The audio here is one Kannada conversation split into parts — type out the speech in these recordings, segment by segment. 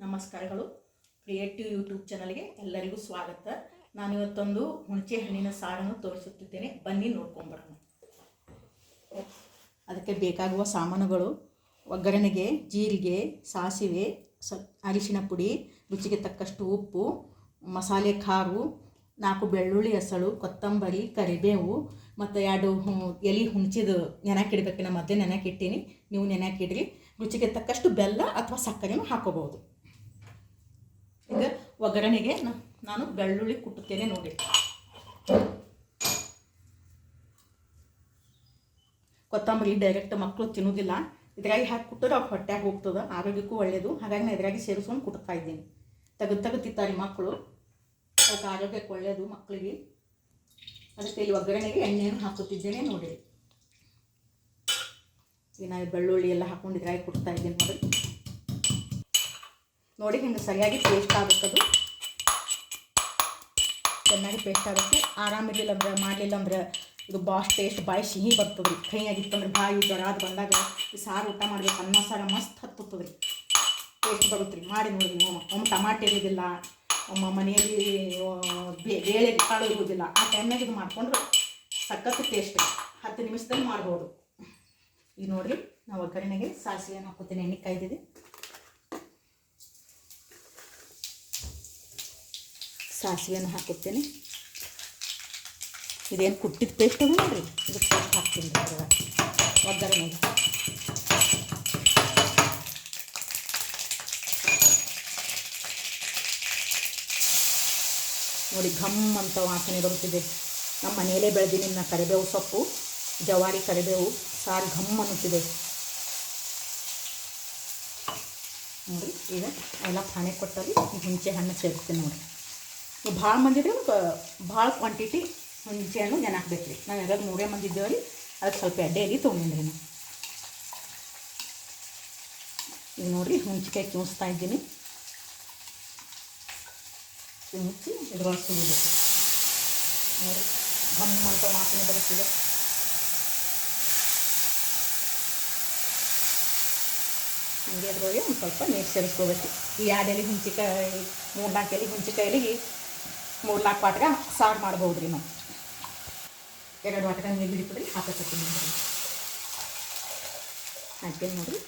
ನಮಸ್ಕಾರಗಳು. ಕ್ರಿಯೇಟಿವ್ ಯೂಟ್ಯೂಬ್ ಚಾನಲ್ಗೆ ಎಲ್ಲರಿಗೂ ಸ್ವಾಗತ. ನಾನು ಇವತ್ತೊಂದು ಹುಣಸೆ ಹಣ್ಣಿನ ಸಾರನ್ನು ತೋರಿಸುತ್ತಿದ್ದೇನೆ. ಬನ್ನಿ ನೋಡ್ಕೊಂಬರೋಣ. ಅದಕ್ಕೆ ಬೇಕಾಗುವ ಸಾಮಾನುಗಳು, ಒಗ್ಗರಣೆಗೆ, ಜೀರಿಗೆ, ಸಾಸಿವೆ, ಸ, ಅರಿಶಿನ ಪುಡಿ, ರುಚಿಗೆ ತಕ್ಕಷ್ಟು ಉಪ್ಪು, ಮಸಾಲೆ ಖಾರು, ನಾಲ್ಕು ಬೆಳ್ಳುಳ್ಳಿ ಹೆಸಳು, ಕೊತ್ತಂಬರಿ, ಕರಿಬೇವು, ಮತ್ತು ಎರಡು ಎಲೆ ಹುಣ್ಚಿದ ನೆನಕಿಡ್ಬೇಕು. ನಮ್ಮ ಮಧ್ಯೆ ನೆನಕಿಟ್ಟೀನಿ. ನೀವು ನೆನಕಿಡ್ರಿ. ರುಚಿಗೆ ತಕ್ಕಷ್ಟು ಬೆಲ್ಲ ಅಥವಾ ಸಕ್ಕರೆನೂ ಹಾಕೋಬಹುದು. ಈಗ ಒಗ್ಗರಣೆಗೆ ನಾನು ಬೆಳ್ಳುಳ್ಳಿ ಕುಟ್ಟುತ್ತೇನೆ ನೋಡಿ. ಕೊತ್ತಂಬರಿ ಡೈರೆಕ್ಟ್ ಮಕ್ಕಳು ತಿನ್ನೋದಿಲ್ಲ. ಇದ್ರಾಗಿ ಹಾಕಿ ಕುಟ್ಟರೆ ಅವ್ರ ಹೊಟ್ಟೆಗೆ ಹೋಗ್ತದೆ. ಆರೋಗ್ಯಕ್ಕೂ ಒಳ್ಳೆಯದು ಹಾಗಾಗಿ ನಾನು ಇದ್ರಾಗಿ ಸೇರಿಸ್ಕೊಂಡು ಕುಟ್ತಾ ಇದ್ದೀನಿ. ತೆಗೆದು ತೆಗೆದು ತಿಂತಾರೆ ಮಕ್ಕಳು ಅದಕ್ಕೆ ಆರೋಗ್ಯಕ್ಕೆ ಒಳ್ಳೆಯದು ಮಕ್ಕಳಿಗೆ ಅದಕ್ಕೆ ಇಲ್ಲಿ ಒಗ್ಗರಣೆಗೆ ಎಣ್ಣೆಯನ್ನು ಹಾಕುತ್ತಿದ್ದೇನೆ ನೋಡಿ. ಈಗ ನಾನು ಬೆಳ್ಳುಳ್ಳಿ ಎಲ್ಲ ಹಾಕೊಂಡು ಇದ್ರಾಗಿ ಕುಟ್ತಾ ಇದ್ದೀನಿ ನೋಡಿ. ನೋಡಿ ಹಿಂಗೆ ಸರಿಯಾಗಿ ಪೇಸ್ಟ್ ಆಗುತ್ತದು ಚೆನ್ನಾಗಿ ಪೇಸ್ಟ್ ಆಗುತ್ತೆ ಆರಾಮಿರಲಿಲ್ಲ ಅಂದ್ರೆ, ಮಾಡಲಿಲ್ಲ ಅಂದ್ರೆ, ಇದು ಬಾಸ್ ಟೇಸ್ಟ್ ಬಾಯಿ ಸಿಹಿ ಬರ್ತದೆ ರೀ ಕೈಯಾಗಿತ್ತಂದ್ರೆ ಬಾಯಿ ಜ್ವರ ಅದು ಬಂದಾಗ ಈ ಸಾರು ಊಟ ಮಾಡ್ಬೇಕು. ಅನ್ನ, ಸಾರು ಮಸ್ತ್ ಹತ್ತುತ್ತದೆ ರೀ ಟೇಸ್ಟ್ ಬರುತ್ತೆ ಮಾಡಿ ನೋಡಿ ನೀವು. ಒಮ್ಮೆ ಟಮಾಟೆ ಇರೋದಿಲ್ಲ, ಒಮ್ಮ ಮನೆಯಲ್ಲಿ ಬೇಳೆ ಕಾಳು ಇರುವುದಿಲ್ಲ ಆ ಟೈಮ್ನಾಗ ಇದು ಮಾಡಿಕೊಂಡ್ರೆ ಸಖತ್ತು ಟೇಸ್ಟ್ ಹತ್ತು ನಿಮಿಷದಲ್ಲಿ ಮಾಡ್ಬೋದು. ಈಗ ನೋಡಿರಿ, ನಾವು ಒಗ್ಗರಣೆಗೆ ಸಾಸಿವೆಯನ್ನು ಹಾಕೋತೀನಿ ಎಣ್ಣೆ ಕಾಯ್ದಿದೆ. ಸಾಸಿವೆಯನ್ನು ಹಾಕುತ್ತೇನೆ ಇದೇನು ಕುಟ್ಟಿದ ಪೇಸ್ಟ್ ಅದು ನೋಡಿರಿ? ಇದು ಹಾಕ್ತೀನಿ ಮೇಲೆ ನೋಡಿ ಘಮ್ ಅಂತ ವಾಸನೆ ಬರುತ್ತಿದೆ. ನಮ್ಮ ಮನೆಯಲ್ಲೇ ಬೆಳೆದಿನಿ ಕರಿಬೇವು ಸೊಪ್ಪು, ಜವಾರಿ ಕರಿಬೇವು, ಸಾರು ಘಮ್ ಅನ್ನುತ್ತಿದೆ. ನೋಡಿ, ಈಗ ಎಲ್ಲ ಪಾಣೆ ಕೊಟ್ಟಲ್ಲಿ ಹುಂಚೆ ಹಣ್ಣು ಸೇರಿಸ್ತೀನಿ ನೋಡಿ ಭಾಳ ಮಂದಿ ಇದ್ರೆ ಭಾಳ ಕ್ವಾಂಟಿಟಿ ಹುಣಸೆ ಹಣ್ಣು ಜನ ಹಾಕ್ಬೇಕು ರೀ ನಾವು ಯಾರಾದ್ರು ಮೂರೇ ಮಂದಿ ಇದ್ದೇವೆ ರೀ ಅದಕ್ಕೆ ಸ್ವಲ್ಪ ಎಡ್ಡೆಯಲ್ಲಿ ತೊಗೊಂಡಿದ್ರಿ ನಾವು. ಈಗ ನೋಡಿರಿ, ಹುಣಸಿಕಾಯಿ ಕಿವಿಸ್ತಾ ಇದ್ದೀನಿ. ಹುಂಚಿ ಇದ್ರೊಳಗೆ ಸುಲಿಬೇಕು ನೋಡಿ ಅಂತ ವಾಸನೆ ಬರುತ್ತಿದೆ. ಹಂಗೆ ಅದ್ರೊಳಗೆ ಒಂದು ಸ್ವಲ್ಪ ನೀರು ಸೇರಿಸ್ಕೋಬೇಕು. ಈ ಎರಡು ಎಲೆ ಮೂರು ನಾಲ್ಕು ಎಲೆ ಹುಂಚಿಕಾಯಿಲಿಗೆ ಮೂರು ನಾಲ್ಕು ವಾಟಗ ಸಾರು ಮಾಡ್ಬೋದು ರೀ ನಾವು. ಎರಡು ವಾಟಗ ನೀರು ಹಿಡಿತದ್ರಿ ಹಾಕತ್ತೀನಿ ನೋಡಿರಿ ಹಾಕ್ತೀನಿ ನೋಡಿರಿ.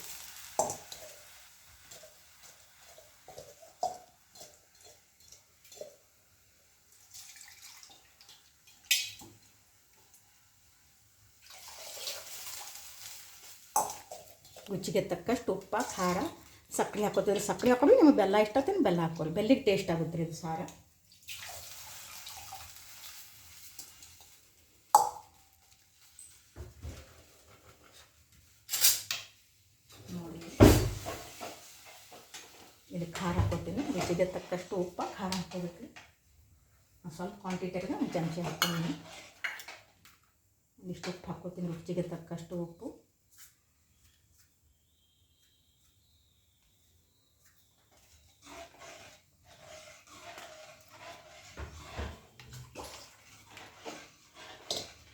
ರುಚಿಗೆ ತಕ್ಕಷ್ಟು ಉಪ್ಪ, ಖಾರ, ಸಕ್ಕರೆ ಹಾಕೋತೀರಿ ಸಕ್ಕರೆ ಹಾಕೊಂಡು ನಿಮಗೆ ಬೆಲ್ಲ ಇಷ್ಟ ಆಗ್ತೀನಿ ಬೆಲ್ಲ ಹಾಕೋರಿ ಬೆಲ್ಲಿಗೆ ಟೇಸ್ಟ್ ಆಗುತ್ತೆ ರೀ ಇದು ಸಾರ ನೋಡಿ ಇದಕ್ಕೆ ಖಾರ ಹಾಕೋತೀನಿ ರುಚಿಗೆ ತಕ್ಕಷ್ಟು ಉಪ್ಪು, ಖಾರ ಹಾಕೋಬೇಕು ಸ್ವಲ್ಪ ಕ್ವಾಂಟಿಟಿಯಾಗ ಒಂದು ಚಮಚ ಹಾಕ್ತೀನಿ ಇಷ್ಟು ಉಪ್ಪು ಹಾಕೋತೀನಿ ರುಚಿಗೆ ತಕ್ಕಷ್ಟು ಉಪ್ಪು.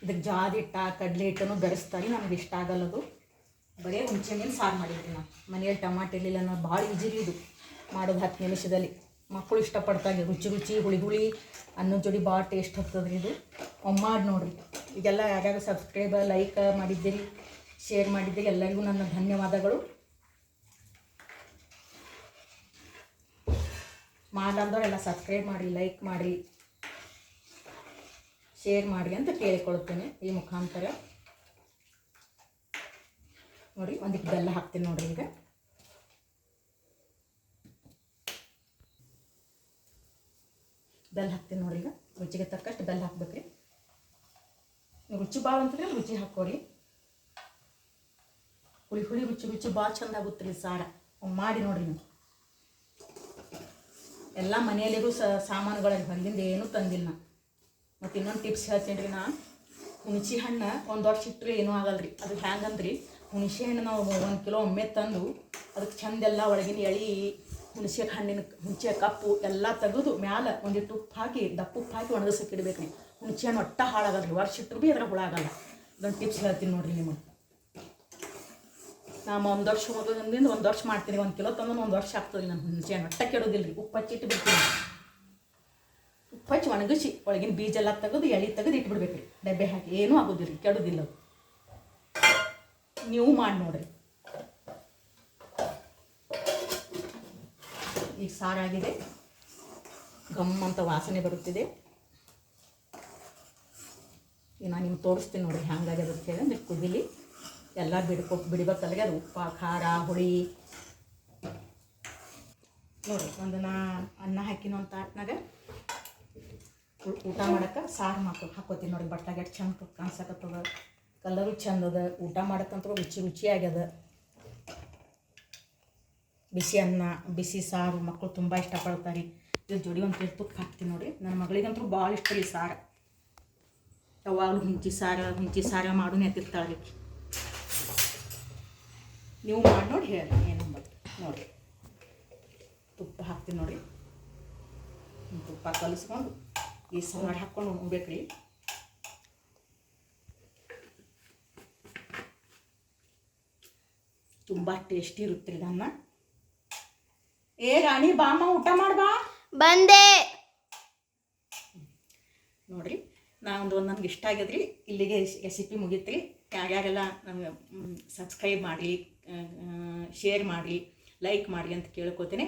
ಇದಕ್ಕೆ ಜಾದಿ ಹಿಟ್ಟ, ಕಡಲೆ ಹಿಟ್ಟನ್ನು ಬೆರೆಸ್ತಾರೆ ನಮ್ಗೆ ಇಷ್ಟ ಆಗಲ್ಲದು ಬರೀ ಹುಣಸೆಹಣ್ಣಿನ ಸಾರು ಮಾಡಿದ್ವಿ ನಾವು. ಮನೆಯಲ್ಲಿ ಟಮಾಟೆ ಇರಲಿಲ್ಲ ನಾವು ಭಾಳ ಈಜಿ ಇದು. ಮಾಡೋದು ಹತ್ತು ನಿಮಿಷದಲ್ಲಿ. ಮಕ್ಕಳು ಇಷ್ಟಪಡ್ತಾಗೆ ರುಚಿ ರುಚಿ, ಹುಳಿ ಹುಳಿ ಅನ್ನೋ ಜೋಡಿ ಭಾಳ ಟೇಸ್ಟ್ ಹತ್ತದ್ರಿ ಇದು. ಒಮ್ಮೆ ಮಾಡಿ ನೋಡಿರಿ. ಈಗೆಲ್ಲ ಯಾರ್ಯಾರು ಸಬ್ಸ್ಕ್ರೈಬ್ ಲೈಕ್ ಮಾಡಿದ್ದೀರಿ ಶೇರ್ ಮಾಡಿದ್ದೀರಿ, ಎಲ್ಲರಿಗೂ ನನ್ನ ಧನ್ಯವಾದಗಳು. ಮಾಡಲಾರ್ದವ್ರೆಲ್ಲ ಸಬ್ಸ್ಕ್ರೈಬ್ ಮಾಡಿ ಲೈಕ್ ಮಾಡಿ ಶೇರ್ ಮಾಡಿ ಅಂತ ಕೇಳಿಕೊಳ್ಳುತ್ತೇನೆ ಈ ಮುಖಾಂತರ. ನೋಡಿ ಒಂದಿಕ್ಕೆ ಬೆಲ್ಲ ಹಾಕ್ತೀನಿ ನೋಡ್ರಿ ಈಗ. ಬೆಲ್ಲ ಹಾಕ್ತೀನಿ ನೋಡಿ ಈಗ. ರುಚಿಗೆ ತಕ್ಕಷ್ಟು ಬೆಲ್ಲ ಹಾಕ್ಬೇಕ್ರಿ. ರುಚಿ ಭಾಳ ಅಂತಂದ್ರೆ ರುಚಿ ಹಾಕೋರಿ ಹುಳಿ ಹುಳಿ ರುಚಿ ರುಚಿ ಭಾಳ ಚಂದ ಆಗುತ್ತೆ ರೀ ಸಾರ ಮಾಡಿ ನೋಡ್ರಿ ನೀವು. ಎಲ್ಲ ಮನೆಯಲ್ಲಿಗೂ ಸ ಸಾಮಾನುಗಳಲ್ಲಿ ಹೊರಗಿಂದ ಏನೂ ತಂದಿಲ್ಲ. ನಾ ಮತ್ತು ಇನ್ನೊಂದು ಟಿಪ್ಸ್ ಹೇಳ್ತೀನಿ ರೀ ನಾ ಹುಣಸೆ ಹಣ್ಣು ಒಂದು ವರ್ಷ ಇಟ್ಟರೆ ಏನೂ ಆಗಲ್ಲ ರೀ ಅದು ಹ್ಯಾಂಗಂದ್ರಿ ಹುಣಸೆ ಹಣ್ಣು ನಾವು ಒಂದು ಕಿಲೋ ಒಮ್ಮೆ ತಂದು ಅದಕ್ಕೆ ಚಂದೆಲ್ಲ ಒಳಗಿನ ಎಳೆ ಹುಣಸೆ ಹಣ್ಣಿನ ಹುಣಸೆ ಕಪ್ಪು ಎಲ್ಲ ತೆಗೆದು ಮ್ಯಾಲೆ ಒಂದಿಟ್ಟು ಉಪ್ಪು ಹಾಕಿ ದಪ್ಪ ಉಪ್ಪು ಹಾಕಿ ಒಣಗಿಸಕ್ಕೆ ಇಡಬೇಕು ರೀ ಹುಣಸೆ ಹಣ್ಣು ಒಟ್ಟ ಹಾಳಾಗಲ್ಲ ರೀ ವರ್ಷ ಇಟ್ಟರು ಭೀ ಅದ್ರಾಗ ಹುಳ ಆಗಲ್ಲ ಇದೊಂದು ಟಿಪ್ಸ್ ಹೇಳ್ತೀನಿ ನೋಡಿರಿ ನಿಮಗೆ. ನಾನು ಒಂದು ವರ್ಷ ಮೊದಲಿಂದ ಒಂದು ವರ್ಷ ಮಾಡ್ತೀನಿ, ಒಂದು ಕಿಲೋ ತಂದ್ರೆ ಒಂದು ವರ್ಷ ಆಗ್ತದೆ ನಾನು ಹುಣಸೆ ಹಣ್ಣು. ಒಟ್ಟ ಕೆಡೋದಿಲ್ಲ ರೀ ಉಪ್ಪು ಹಚ್ಚಿಟ್ಟು ಬಿಡ್ತೀನಿ ಉಪ್ಪು ಹಚ್ಚಿ ಒಣಗಿಸಿ, ಒಳಗಿನ ಬೀಜ ಎಲ್ಲ ತೆಗೆದು ಎಳೆ ತೆಗೆದು ಇಟ್ಬಿಡ್ಬೇಕು ರೀ ಡಬ್ಬೆ ಹಾಕಿ, ಏನೂ ಆಗೋದಿಲ್ಲ ರೀ ಕೆಡೋದಿಲ್ಲ. ನೀವು ಮಾಡಿ ನೋಡ್ರಿ. ಈಗ ಸಾರಾಗಿದೆ. ಗಮ್ ಅಂತ ವಾಸನೆ ಬರುತ್ತಿದೆ. ಈಗ ನಾನು ನಿಮ್ಗೆ ತೋರಿಸ್ತೀನಿ ನೋಡಿ ಹ್ಯಾಂಗಾಗ್ಯದ ಅಂತ ಹೇಳಿ ಅಂದ್ರೆ ಕುದಿಲಿ ಎಲ್ಲ ಬಿಡ್ಕೊ ಬಿಡ್ಬೇಕಲ್ಗೆ ಅದು ಉಪ್ಪ, ಖಾರ, ಹುಳಿ. ನೋಡಿ ಒಂದು ನಾ ಅನ್ನ ಹಾಕಿನೋ ಅಂತ ತಾಟ್ನಾಗ ಊಟ ಮಾಡಕ್ಕೆ ಸಾರು ಮಾಡ್ಕೊ ಹಾಕೋತೀನಿ ನೋಡಿ ಬಟ್ಟಾಗ ಎಷ್ಟು ಚಂದ ಕಾಣಿಸಕತ್ತದ. ಕಲರು ಚಂದದ. ಊಟ ಮಾಡಕ್ಕಂತೂ ರುಚಿ ರುಚಿಯಾಗ್ಯದ. ಬಿಸಿ ಅನ್ನ ಬಿಸಿ ಸಾರು ಮಕ್ಕಳು ತುಂಬ ಇಷ್ಟಪಡ್ತಾರೆ. ಇದ್ರ ಜೋಡಿ ಒಂದು ತುಪ್ಪ ಹಾಕ್ತೀನಿ ನೋಡಿ. ನನ್ನ ಮಗಳಿಗಂತೂ ಭಾಳ ಇಷ್ಟ ರೀ ಸಾರು. ಯಾವಾಗಲೂ ಹುಂಚಿ ಸಾರು ಹುಂಚಿ ಸಾರು ಮಾಡು ನೆತ್ತಿರ್ತಾಳೆ ನೀವು ಮಾಡಿ ನೋಡಿ ಹೇಳಿ, ಏನು ನೋಡಿ. ತುಪ್ಪ ಹಾಕ್ತೀನಿ ನೋಡಿ. ತುಪ್ಪ ಕಲಿಸ್ಕೊಂಡು ಈ ಸಾರು ಹಾಕ್ಕೊಂಡು ಉಣ್ಬೇಕ್ರಿ. ತುಂಬ ಟೇಸ್ಟಿ ಇರುತ್ತೆ ರೀ ಅನ್ನ ಏ ರಾಣಿ ಬಾಮ ಊಟ ಮಾಡ್ಬಾ ಬಂದೆ. ನೋಡ್ರಿ ನಾನು ಒಂದು ನನಗೆ ಇಷ್ಟ ಆಗ್ಯದ್ರಿ. ಇಲ್ಲಿಗೆ ರೆಸಿಪಿ ಮುಗೀತ್ರಿ. ಯಾರ್ಯಾರೆಲ್ಲ ನಮ್ಗೆ ಸಬ್ಸ್ಕ್ರೈಬ್ ಮಾಡಿ ಶೇರ್ ಮಾಡಿ ಲೈಕ್ ಮಾಡಿ ಅಂತ ಕೇಳ್ಕೊತೀನಿ.